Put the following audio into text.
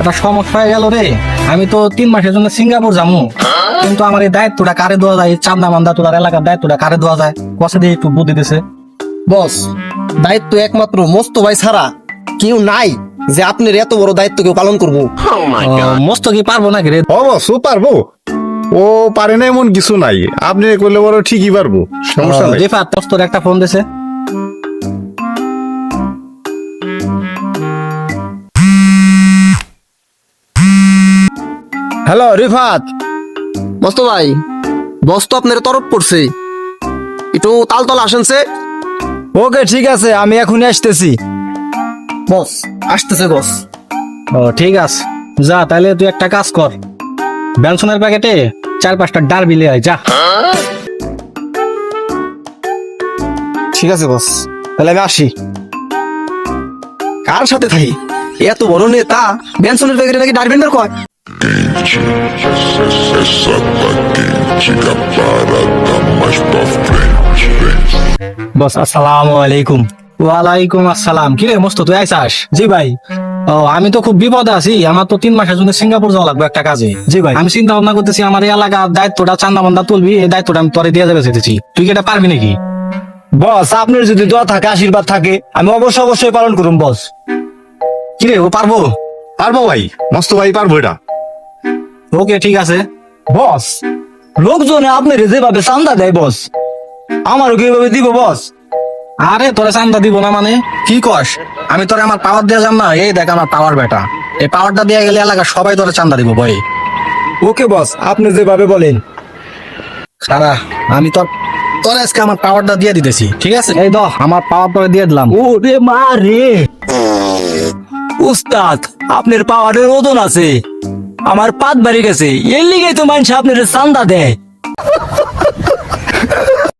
একটা সমস্যা হয়ে গেল রে। আমি তো তিন মাসের জন্য সিঙ্গাপুর যাব কিন্তু আমার এই দায়িত্বটা কারে দেওয়া যায়? চান্দা মান্দা তোলার এলাকার দায়িত্বটা কারে দেওয়া যায়? কষে দিয়ে একটু বুদ্ধি দিতেছে বস দায়িত্ব একমাত্র মস্ত ভাই ছাড়া কেউ নাই যে আপনার এত বড় দায়িত্ব কেউ পালন করব। মস্ত কি পারব নাকি রে? অবশ্য পারব। ও পারে না এমন কিছু নাই। আপনি করলে বড় ঠিকই পারব। সমস্যা নাই। রিফাত মস্তর একটা ফোন দিছে। হ্যালো রিফাত। মস্ত ভাই বস তো আপনার তরফ পড়ছে। একটু তাল তল আসেন সে। ওকে ঠিক আছে আমি এখনই আসতেছি। বস আসতেছে বস। ও ঠিক আছে। যা তাহলে তুই একটা কাজ কর। বেনসনের প্যাকেটে চার পাঁচটা ডার বিলে আয় যা। ঠিক আছে বস তাহলে আমি আসি। কার সাথে থাকি? এত বড় নেতা বেনসনের প্যাকেটে নাকি ডারবেন্ডার কয়? Essa paquete parada mais pra frente. বস আসসালামু আলাইকুম ওয়ালাইকুম আসসালাম। কি রে মস্ত তুই আইসাস? জি ভাই। ও আমি তো খুব বিপদে আছি। আমার তো তিন মাসের জন্য সিঙ্গাপুর যাওয়া লাগবে একটা কাজে। জি ভাই। আমি চিন্তা ভাবনা করতেছি আমার এই এলাকার দায়িত্বটা চান্দা মান্দা তুলবি এই দায়িত্বটা আমি তোরে দিয়ে যাবে চেতেছি তুই কি এটা পারবি নাকি? বস আপনার যদি দোয়া থাকে আশীর্বাদ থাকে আমি অবশ্যই অবশ্যই পালন করুন বস কি রে ও পারব? পারব ভাই। মস্ত ভাই পারব এটা। ওকে ঠিক আছে। বস লোকজনে আপনার যেভাবে চান্দা দেয় বস আমারও কীভাবে দিব বস? আরে তোরে চান্দা দিব না মানে? কি কস? আমি তোরে আমার পাওয়ার দিয়ে যাম না। এই দেখ আমার পাওয়ার বেটা। এই পাওয়ারটা দিয়ে গেলে এলাকার সবাই তোরে চান্দা দিব বই। ওকে বস আপনি যেভাবে বলেন। সারা আমি তোর তোর আজকে আমার পাওয়ারটা দিয়ে দিতেছি ঠিক আছে? এই দহ আমার পাওয়ার তোরে দিয়ে দিলাম। ও রে মা রে। উস্তাদ আপনার পাওয়ারের ওজন আছে। আমার পাত বাড়ি গেছে। এর লিগে তো মানুষ আপনার চান্দা দেয়।